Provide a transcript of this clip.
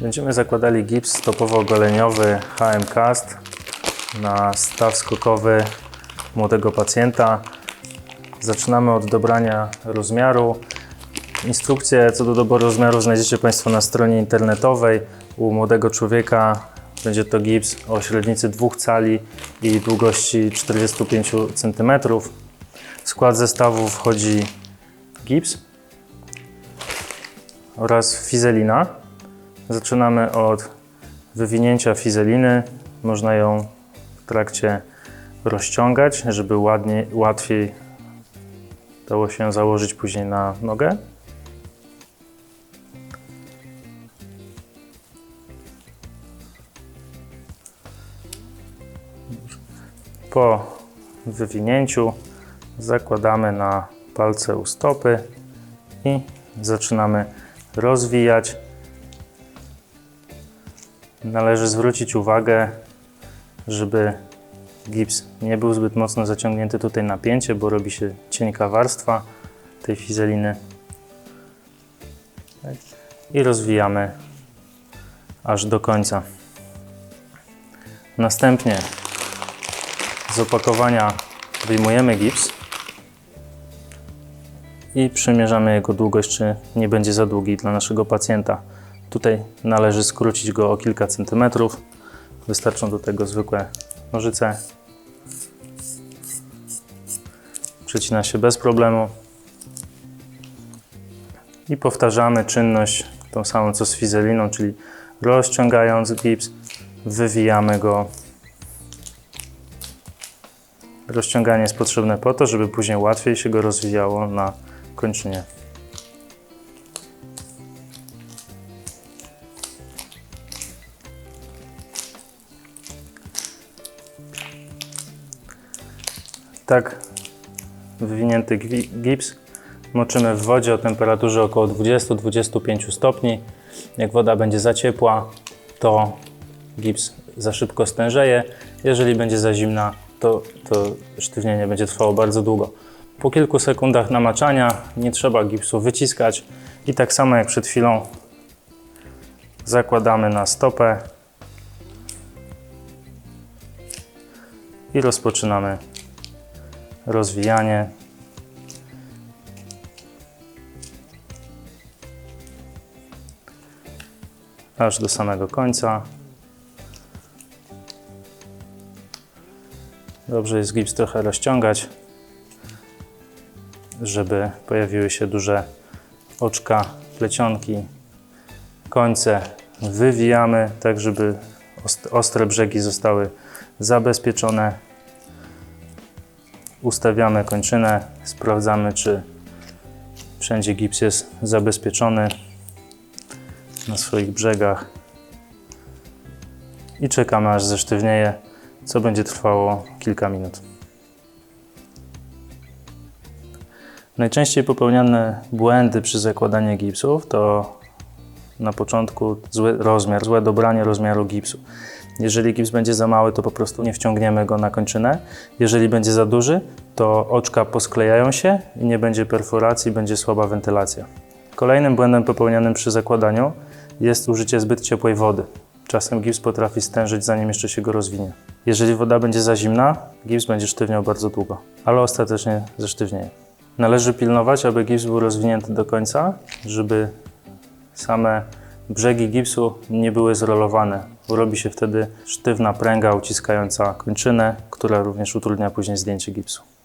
Będziemy zakładali gips stopowo-goleniowy HM Cast na staw skokowy młodego pacjenta. Zaczynamy od dobrania rozmiaru. Instrukcje co do doboru rozmiaru znajdziecie Państwo na stronie internetowej. U młodego człowieka będzie to gips o średnicy 2 cali i długości 45 cm. W skład zestawu wchodzi gips oraz fizelina. Zaczynamy od wywinięcia fizeliny. Można ją w trakcie rozciągać, żeby łatwiej dało się założyć później na nogę. Po wywinięciu zakładamy na palce u stopy i zaczynamy rozwijać. Należy zwrócić uwagę, żeby gips nie był zbyt mocno zaciągnięty tutaj napięcie, bo robi się cienka warstwa tej fizeliny. I rozwijamy aż do końca. Następnie z opakowania wyjmujemy gips i przymierzamy jego długość, czy nie będzie za długi dla naszego pacjenta. Tutaj należy skrócić go o kilka centymetrów. Wystarczą do tego zwykłe nożyce. Przecina się bez problemu. I powtarzamy czynność tą samą co z fizeliną, czyli rozciągając gips, wywijamy go. Rozciąganie jest potrzebne po to, żeby później łatwiej się go rozwijało na kończynie. Tak wywinięty gips moczymy w wodzie o temperaturze około 20-25 stopni. Jak woda będzie za ciepła, to gips za szybko stężeje. Jeżeli będzie za zimna, to, to sztywnienie będzie trwało bardzo długo. Po kilku sekundach namaczania nie trzeba gipsu wyciskać i tak samo jak przed chwilą zakładamy na stopę i rozpoczynamy rozwijanie. Aż do samego końca. Dobrze jest gips trochę rozciągać, żeby pojawiły się duże oczka, plecionki, końce wywijamy, tak żeby ost- ostre brzegi zostały zabezpieczone. Ustawiamy kończynę, sprawdzamy, czy wszędzie gips jest zabezpieczony na swoich brzegach i czekamy aż zesztywnieje, co będzie trwało kilka minut. Najczęściej popełniane błędy przy zakładaniu gipsów to na początku zły rozmiar, złe dobranie rozmiaru gipsu. Jeżeli gips będzie za mały, to po prostu nie wciągniemy go na kończynę. Jeżeli będzie za duży, to oczka posklejają się i nie będzie perforacji, będzie słaba wentylacja. Kolejnym błędem popełnianym przy zakładaniu jest użycie zbyt ciepłej wody. Czasem gips potrafi stężyć, zanim jeszcze się go rozwinie. Jeżeli woda będzie za zimna, gips będzie sztywniał bardzo długo, ale ostatecznie zesztywnieje. Należy pilnować, aby gips był rozwinięty do końca, żeby same brzegi gipsu nie były zrolowane. Robi się wtedy sztywna pręga uciskająca kończynę, która również utrudnia później zdjęcie gipsu.